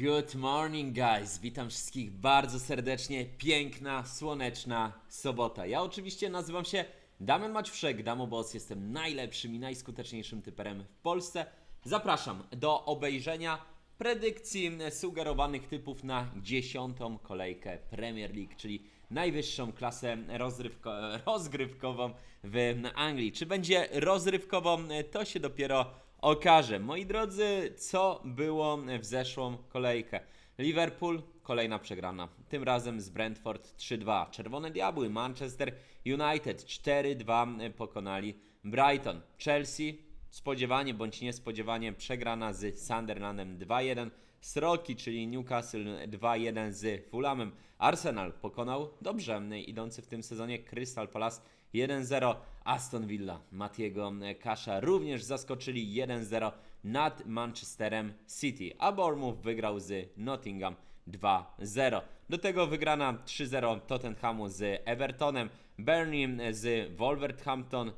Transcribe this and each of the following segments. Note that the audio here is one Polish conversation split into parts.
Good morning, guys! Witam wszystkich bardzo serdecznie. Piękna, słoneczna sobota. Ja oczywiście nazywam się Damian Maćwszek, Damobos. Jestem najlepszym i najskuteczniejszym typerem w Polsce. Zapraszam do obejrzenia predykcji sugerowanych typów na dziesiątą kolejkę Premier League, czyli najwyższą klasę rozrywko- rozgrywkową w Anglii. Czy będzie rozrywkową, to się dopiero okaże. Moi drodzy, co było w zeszłą kolejkę? Liverpool, kolejna przegrana. Tym razem z Brentford 3-2. Czerwone Diabły, Manchester United 4-2 pokonali Brighton. Chelsea, spodziewanie bądź niespodziewanie przegrana z Sunderlandem 2-1. Sroki, czyli Newcastle 2-1 z Fulhamem. Arsenal pokonał dobrze idący w tym sezonie Crystal Palace 1-0. Aston Villa Matiego Kasza również zaskoczyli 1-0 nad Manchesterem City, a Bournemouth wygrał z Nottingham 2-0. Do tego wygrana 3-0 Tottenhamu z Evertonem, Burnley z Wolverhampton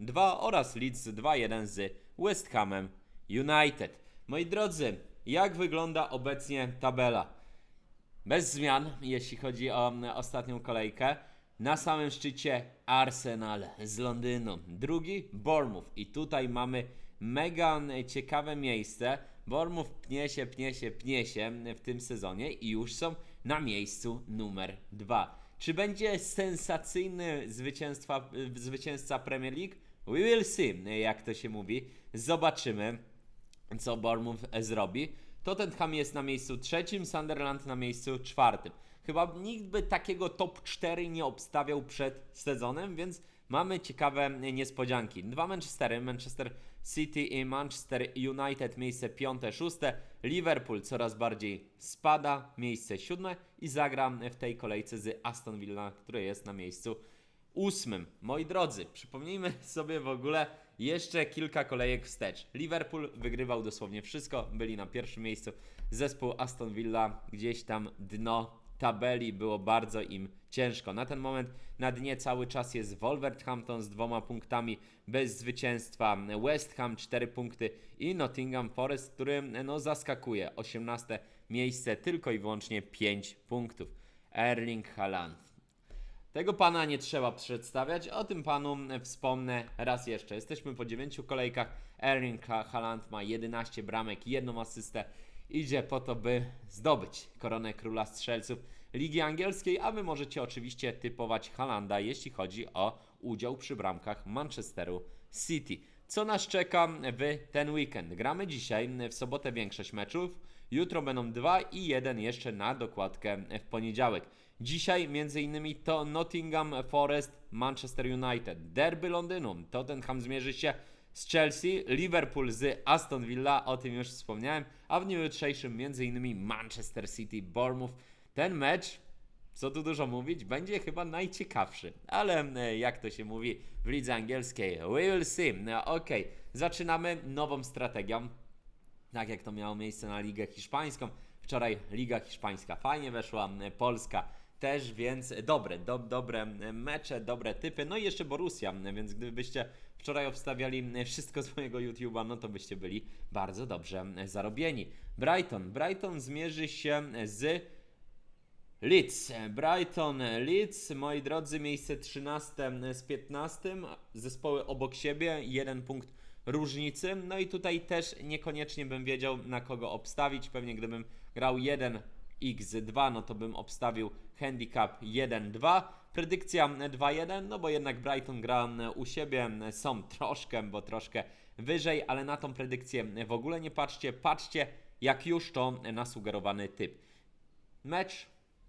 3-2 oraz Leeds 2-1 z West Hamem United. Moi drodzy, jak wygląda obecnie tabela? Bez zmian, jeśli chodzi o ostatnią kolejkę. Na samym szczycie Arsenal z Londynu. Drugi Bournemouth. I tutaj mamy mega ciekawe miejsce. Bournemouth pnie się, pnie się, pnie się w tym sezonie i już są na miejscu numer dwa. Czy będzie sensacyjny zwycięstwa, zwycięzca Premier League? We will see, jak to się mówi. Zobaczymy co Bournemouth zrobi. Tottenham jest na miejscu trzecim, Sunderland na miejscu czwartym. Chyba nikt by takiego top 4 nie obstawiał przed sezonem, więc mamy ciekawe niespodzianki. Dwa Manchestery, Manchester City i Manchester United miejsce piąte, szóste. Liverpool coraz bardziej spada, miejsce siódme i zagra w tej kolejce z Aston Villa, które jest na miejscu ósmym. Moi drodzy, przypomnijmy sobie w ogóle jeszcze kilka kolejek wstecz. Liverpool wygrywał dosłownie wszystko, byli na pierwszym miejscu. Zespół Aston Willa gdzieś tam dno tabeli było bardzo im ciężko. Na ten moment na dnie cały czas jest Wolverhampton z dwoma punktami bez zwycięstwa, West Ham 4 punkty i Nottingham Forest, który no zaskakuje. 18 miejsce, tylko i wyłącznie 5 punktów. Erling Haaland. Tego pana nie trzeba przedstawiać, o tym panu wspomnę raz jeszcze. Jesteśmy po 9 kolejkach. Erling Ha- Haaland ma 11 bramek, jedną asystę. Idzie po to, by zdobyć koronę króla strzelców Ligi Angielskiej, a wy możecie oczywiście typować Halanda, jeśli chodzi o udział przy bramkach Manchesteru City. Co nas czeka w ten weekend? Gramy dzisiaj, w sobotę większość meczów, jutro będą dwa i jeden jeszcze na dokładkę w poniedziałek. Dzisiaj m.in. to Nottingham Forest, Manchester United, Derby Londynu, Tottenham zmierzy się Chelsea, Liverpool z Aston Villa, o tym już wspomniałem, a w dniu jutrzejszym m.in. Manchester City, Bournemouth. Ten mecz co tu dużo mówić, będzie chyba najciekawszy. Ale e, jak to się mówi w lidze angielskiej, we will see. No, Okej, zaczynamy nową strategią. Tak jak to miało miejsce na Ligę Hiszpańską. Wczoraj Liga Hiszpańska fajnie weszła, e, Polska też, więc dobre, do, dobre mecze, dobre typy. No i jeszcze Borussia, więc gdybyście wczoraj obstawiali wszystko z mojego YouTube'a, no to byście byli bardzo dobrze zarobieni. Brighton. Brighton zmierzy się z Leeds, Brighton, Leeds, moi drodzy, miejsce 13 z 15, zespoły obok siebie, jeden punkt różnicy. No i tutaj też niekoniecznie bym wiedział na kogo obstawić. Pewnie gdybym grał 1x2, no to bym obstawił handicap 1-2. Predykcja 2-1, no bo jednak Brighton gra u siebie, są troszkę, bo troszkę wyżej, ale na tą predykcję w ogóle nie patrzcie. Patrzcie, jak już to nasugerowany typ. Mecz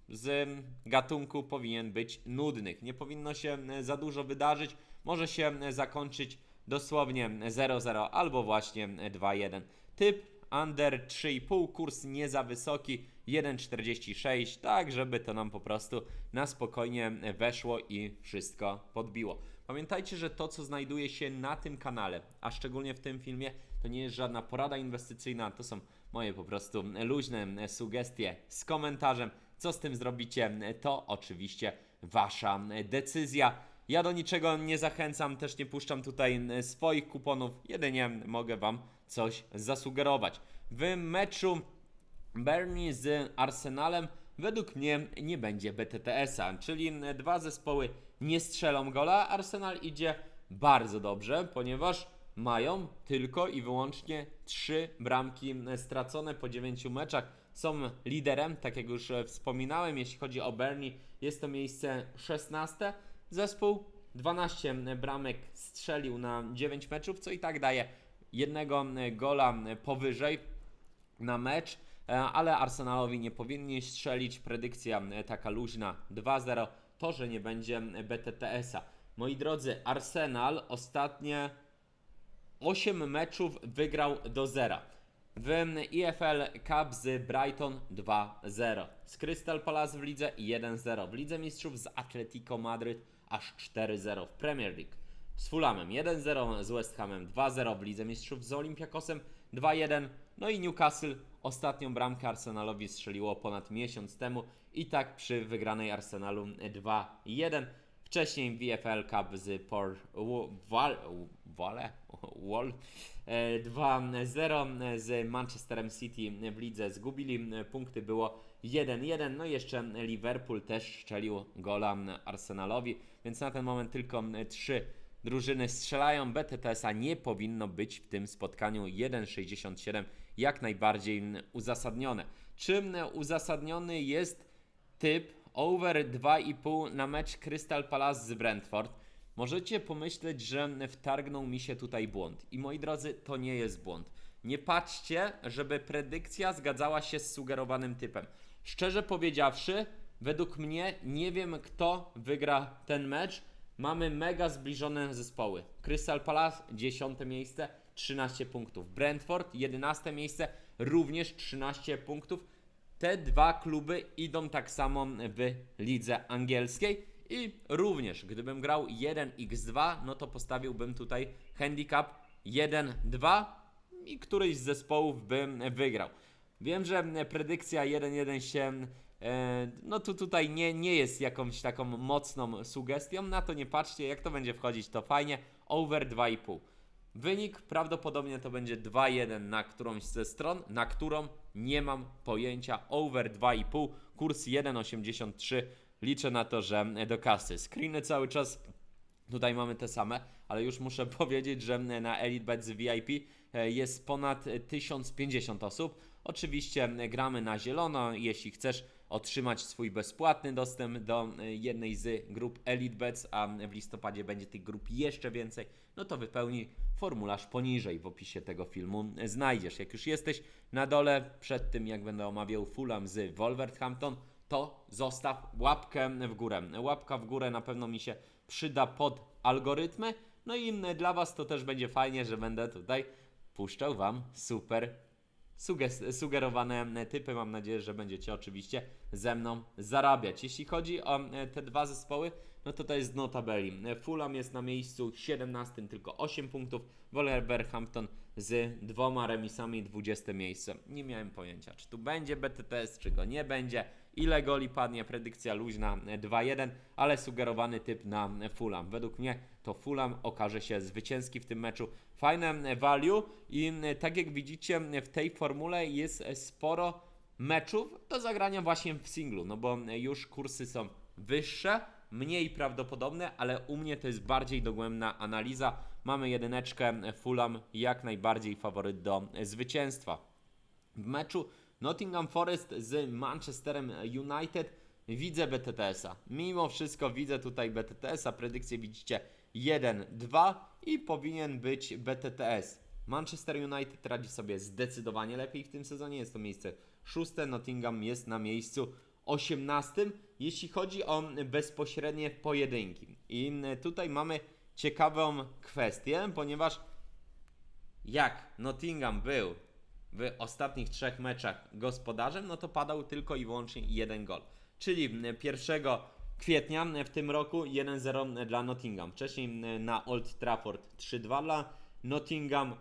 z gatunku powinien być nudnych. Nie powinno się za dużo wydarzyć. Może się zakończyć dosłownie 0-0 albo właśnie 2-1. Typ under 3,5, kurs nie za wysoki 1,46, tak żeby to nam po prostu na spokojnie weszło i wszystko podbiło. Pamiętajcie, że to co znajduje się na tym kanale, a szczególnie w tym filmie, to nie jest żadna porada inwestycyjna, to są moje po prostu luźne sugestie z komentarzem. Co z tym zrobicie, to oczywiście Wasza decyzja. Ja do niczego nie zachęcam, też nie puszczam tutaj swoich kuponów, jedynie mogę Wam coś zasugerować. W meczu Burnley z Arsenalem według mnie nie będzie BTTS-a, czyli dwa zespoły nie strzelą gola. Arsenal idzie bardzo dobrze, ponieważ mają tylko i wyłącznie trzy bramki stracone po dziewięciu meczach. Są liderem, tak jak już wspominałem, jeśli chodzi o Burnley, jest to miejsce 16. Zespół 12 bramek strzelił na 9 meczów, co i tak daje jednego gola powyżej na mecz, ale Arsenalowi nie powinni strzelić. Predykcja e, taka luźna 2-0. To, że nie będzie BTTS-a. Moi drodzy, Arsenal ostatnie 8 meczów wygrał do zera. W EFL Cup z Brighton 2-0. Z Crystal Palace w lidze 1-0. W Lidze Mistrzów z Atletico Madryt aż 4-0. W Premier League z Fulhamem 1-0, z West Hamem 2-0, w Lidze Mistrzów z Olympiakosem 2-1. No i Newcastle ostatnią bramkę Arsenalowi strzeliło ponad miesiąc temu i tak przy wygranej Arsenalu 2-1. Wcześniej VFL Cup z Port Wall e, 2-0 z Manchesterem City w lidze zgubili. Punkty było 1-1 no i jeszcze Liverpool też strzelił gola Arsenalowi więc na ten moment tylko trzy drużyny strzelają. BTTS-a nie powinno być w tym spotkaniu. 1,67 jak najbardziej uzasadnione czym uzasadniony jest typ over 2,5 na mecz Crystal Palace z Brentford. Możecie pomyśleć, że wtargnął mi się tutaj błąd. I moi drodzy, to nie jest błąd. Nie patrzcie, żeby predykcja zgadzała się z sugerowanym typem. Szczerze powiedziawszy, według mnie nie wiem, kto wygra ten mecz. Mamy mega zbliżone zespoły. Crystal Palace 10 miejsce, 13 punktów. Brentford 11 miejsce, również 13 punktów te dwa kluby idą tak samo w lidze angielskiej i również gdybym grał 1x2, no to postawiłbym tutaj handicap 1-2 i któryś z zespołów bym wygrał. Wiem, że predykcja 1-1 się e, no tu tutaj nie, nie jest jakąś taką mocną sugestią, na to nie patrzcie, jak to będzie wchodzić to fajnie, over 2,5. Wynik prawdopodobnie to będzie 2-1 na którąś ze stron, na którą nie mam pojęcia. Over 2,5, kurs 1,83. Liczę na to, że do kasy. Screeny cały czas tutaj mamy te same, ale już muszę powiedzieć, że na EliteBets VIP e, jest ponad 1050 osób. Oczywiście gramy na zielono. Jeśli chcesz otrzymać swój bezpłatny dostęp do e, jednej z grup EliteBets, a w listopadzie będzie tych grup jeszcze więcej, no to wypełnij formularz poniżej w opisie tego filmu znajdziesz. Jak już jesteś na dole, przed tym jak będę omawiał Fulham z Wolverhampton, to zostaw łapkę w górę. Łapka w górę na pewno mi się przyda pod algorytmy. No i dla Was to też będzie fajnie, że będę tutaj puszczał Wam super sugerowane typy. Mam nadzieję, że będziecie oczywiście ze mną zarabiać. Jeśli chodzi o te dwa zespoły, no to to jest dno tabeli. Fulham jest na miejscu 17, tylko 8 punktów. Wolverhampton z dwoma remisami 20 miejsce. Nie miałem pojęcia, czy tu będzie BTTS, czy go nie będzie. Ile goli padnie? Predykcja luźna 2-1, ale sugerowany typ na Fulham. Według mnie to Fulham okaże się zwycięski w tym meczu. Fajne value i tak jak widzicie w tej formule jest sporo meczów do zagrania właśnie w singlu, no bo już kursy są wyższe, mniej prawdopodobne, ale u mnie to jest bardziej dogłębna analiza. Mamy jedyneczkę Fulham, jak najbardziej faworyt do zwycięstwa. W meczu Nottingham Forest z Manchesterem United widzę BTTS-a. Mimo wszystko widzę tutaj BTTS-a. Predykcję widzicie 1-2 i powinien być BTTS. Manchester United radzi sobie zdecydowanie lepiej w tym sezonie. Jest to miejsce szóste. Nottingham jest na miejscu 18, jeśli chodzi o bezpośrednie pojedynki. I tutaj mamy ciekawą kwestię, ponieważ jak Nottingham był w ostatnich trzech meczach gospodarzem, no to padał tylko i wyłącznie jeden gol. Czyli 1 kwietnia w tym roku 1-0 dla Nottingham. Wcześniej na Old Trafford 3-2 dla Nottingham.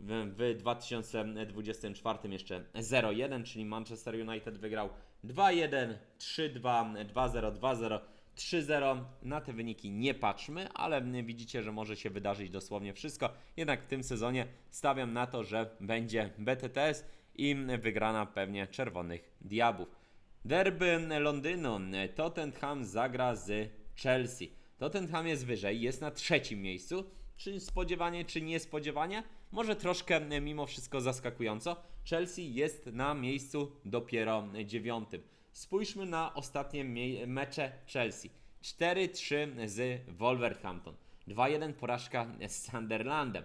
W, w 2024 jeszcze 0-1, czyli Manchester United wygrał 2-1, 3-2, 2-0, 2-0, 3-0. Na te wyniki nie patrzmy, ale widzicie, że może się wydarzyć dosłownie wszystko. Jednak w tym sezonie stawiam na to, że będzie BTTS i wygrana pewnie Czerwonych Diabłów. Derby Londynu. Tottenham zagra z Chelsea. Tottenham jest wyżej, jest na trzecim miejscu. Czy spodziewanie, czy niespodziewanie? Może troszkę mimo wszystko zaskakująco. Chelsea jest na miejscu dopiero dziewiątym. Spójrzmy na ostatnie mecze Chelsea. 4-3 z Wolverhampton. 2-1 porażka z Sunderlandem.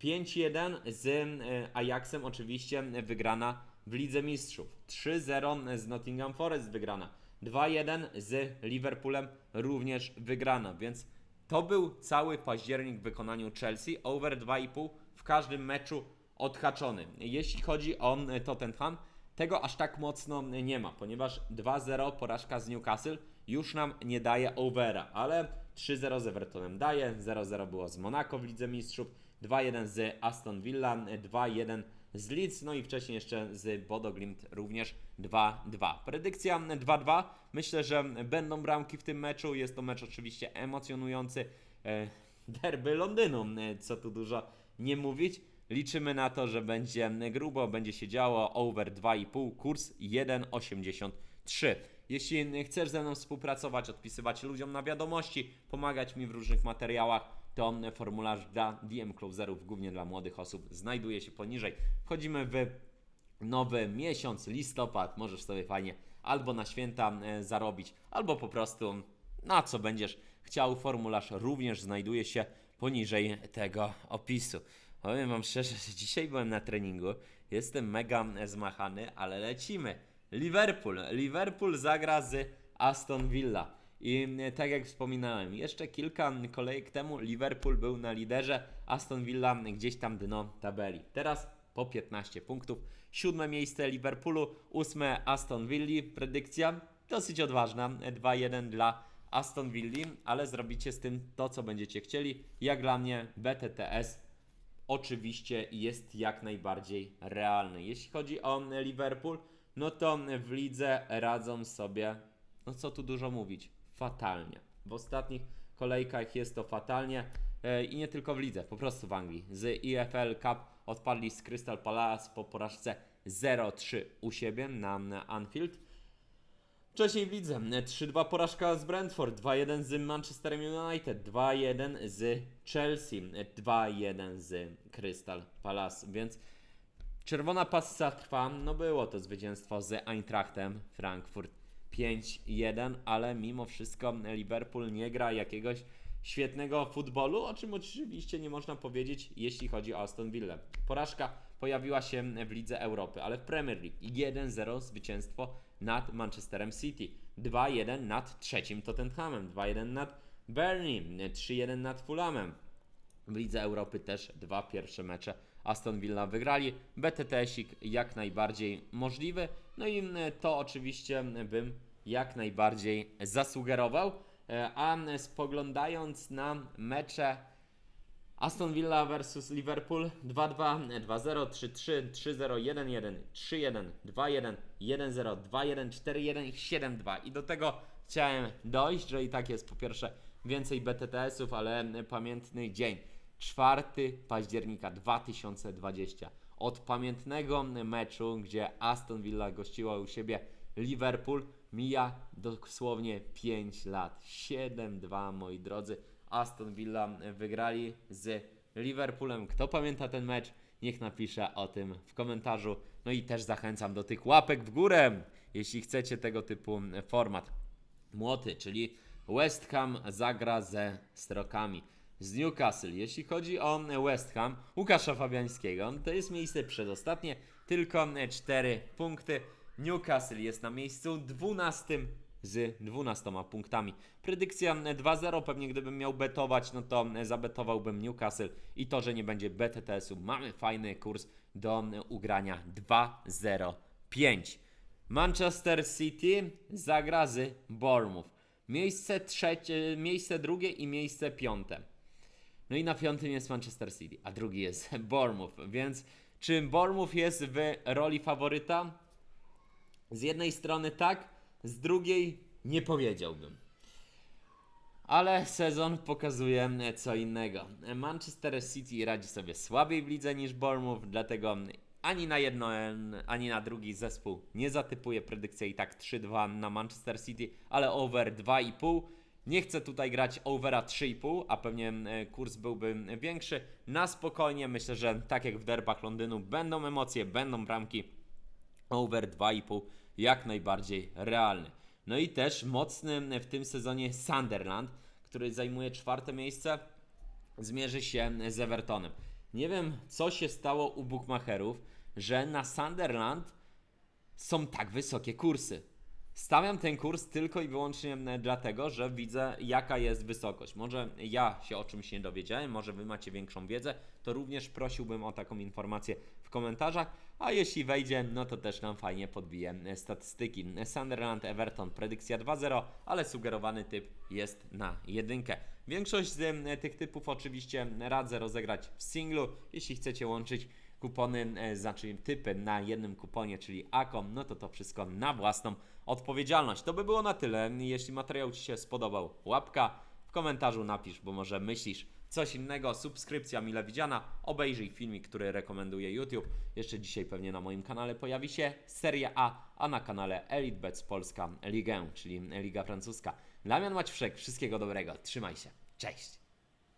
5-1 z e, Ajaxem, oczywiście wygrana w Lidze Mistrzów. 3-0 z Nottingham Forest wygrana. 2-1 z Liverpoolem również wygrana, więc to był cały październik w wykonaniu Chelsea. Over 2,5 w każdym meczu odhaczony. Jeśli chodzi o e, Tottenham, tego aż tak mocno nie ma, ponieważ 2-0 porażka z Newcastle już nam nie daje overa, ale 3-0 z Evertonem daje, 0-0 było z Monaco w Lidze Mistrzów, 2-1 z Aston Villa, 2-1 z Leeds, no i wcześniej jeszcze z Bodo Glimt również 2-2. Predykcja 2-2. Myślę, że będą bramki w tym meczu. Jest to mecz oczywiście emocjonujący. E, Derby Londynu, e, co tu dużo nie mówić. Liczymy na to, że będzie grubo, będzie się działo over 2,5, kurs 1,83. Jeśli chcesz ze mną współpracować, odpisywać ludziom na wiadomości, pomagać mi w różnych materiałach, to formularz dla DM Closerów, głównie dla młodych osób, znajduje się poniżej. Wchodzimy w nowy miesiąc, listopad, możesz sobie fajnie albo na święta e, zarobić, albo po prostu na co będziesz chciał. Formularz również znajduje się poniżej tego opisu. Powiem Wam szczerze, że dzisiaj byłem na treningu, jestem mega zmachany, ale lecimy. Liverpool. Liverpool zagra z Aston Villa. I e, tak jak wspominałem, jeszcze kilka kolejek temu Liverpool był na liderze, Aston Villa gdzieś tam dno tabeli. Teraz po 15 punktów. Siódme miejsce Liverpoolu, ósme Aston Villa. Predykcja dosyć odważna, 2-1 dla Aston Villa, ale zrobicie z tym to, co będziecie chcieli. Jak dla mnie BTTS oczywiście jest jak najbardziej realny. Jeśli chodzi o Liverpool, no to w lidze radzą sobie, no co tu dużo mówić, fatalnie. W ostatnich kolejkach jest to fatalnie e, i nie tylko w lidze, po prostu w Anglii. Z EFL Cup odpadli z Crystal Palace po porażce 0-3 u siebie na Anfield. Wcześniej w lidze 3-2 porażka z Brentford, 2-1 z Manchesterem United, 2-1 z Chelsea, 2-1 z Crystal Palace, więc czerwona passa trwa, no było to zwycięstwo z Eintrachtem Frankfurt 5-1, ale mimo wszystko Liverpool nie gra jakiegoś świetnego futbolu, o czym oczywiście nie można powiedzieć, jeśli chodzi o Aston Villa. Porażka pojawiła się w Lidze Europy, ale w Premier League. 1-0 zwycięstwo nad Manchesterem City, 2-1 nad trzecim Tottenhamem, 2-1 nad Burnley, 3-1 nad Fulhamem. W Lidze Europy też dwa pierwsze mecze Aston Villa wygrali. BTT-sik jak najbardziej możliwy. No i mm, to oczywiście bym jak najbardziej zasugerował. E, A spoglądając na mecze Aston Villa versus Liverpool 2-2, 2-0, 3-3, 3-0, 1-1, 3-1, 2-1, 1-0, 2-1, 4-1 i 7-2. I do tego chciałem dojść, że i tak jest po pierwsze więcej BTTS-ów, ale pamiętny dzień. 4 października 2020. Od pamiętnego meczu, gdzie Aston Villa gościła u siebie Liverpool, mija dosłownie 5 lat. 7-2, moi drodzy. Aston Villa wygrali z Liverpoolem. Kto pamięta ten mecz? Niech napisze o tym w komentarzu. No i też zachęcam do tych łapek w górę, jeśli chcecie tego typu format. Młoty, czyli West Ham zagra ze Strokami z Newcastle. Jeśli chodzi o West Ham, Łukasza Fabiańskiego, to jest miejsce przedostatnie, tylko 4 punkty. Newcastle jest na miejscu 12 z 12 punktami. Predykcja 2-0, pewnie gdybym miał betować, no to zabetowałbym Newcastle i to, że nie będzie BTTS-u. Mamy fajny kurs do ugrania 2-0-5. Manchester City zagra z Bournemouth. Miejsce trzecie, miejsce drugie i miejsce piąte. No i na piątym jest Manchester City, a drugi jest Bournemouth, więc czy Bournemouth jest w roli faworyta? Z jednej strony tak, z drugiej nie powiedziałbym. Ale sezon pokazuje co innego. Manchester City radzi sobie słabiej w lidze niż Bournemouth, dlatego ani na jedno, ani na drugi zespół nie zatypuję. Predykcja i tak 3-2 na Manchester City, ale over 2,5. Nie chcę tutaj grać overa 3,5, a pewnie e, kurs byłby większy. Na spokojnie myślę, że tak jak w derbach Londynu będą emocje, będą bramki. Over 2,5 jak najbardziej realny. No i też mocny w tym sezonie Sunderland, który zajmuje czwarte miejsce, zmierzy się z Evertonem. Nie wiem, co się stało u bookmacherów, że na Sunderland są tak wysokie kursy. Stawiam ten kurs tylko i wyłącznie dlatego, że widzę, jaka jest wysokość. Może ja się o czymś nie dowiedziałem, może Wy macie większą wiedzę, to również prosiłbym o taką informację w komentarzach. A jeśli wejdzie, no to też nam fajnie podbije e, statystyki. Sunderland, Everton, predykcja 2-0, ale sugerowany typ jest na jedynkę. Większość z e, tych typów oczywiście radzę rozegrać w singlu. Jeśli chcecie łączyć kupony, e, znaczy typy na jednym kuponie, czyli AKOM, no to to wszystko na własną odpowiedzialność. To by było na tyle. Jeśli materiał Ci się spodobał, łapka w komentarzu napisz, bo może myślisz coś innego. Subskrypcja mile widziana. Obejrzyj filmik, który rekomenduje YouTube. Jeszcze dzisiaj pewnie na moim kanale pojawi się Serie A, a na kanale Elite Bets Polska Ligę, czyli Liga Francuska. Damian Maćwszek, wszystkiego dobrego. Trzymaj się. Cześć!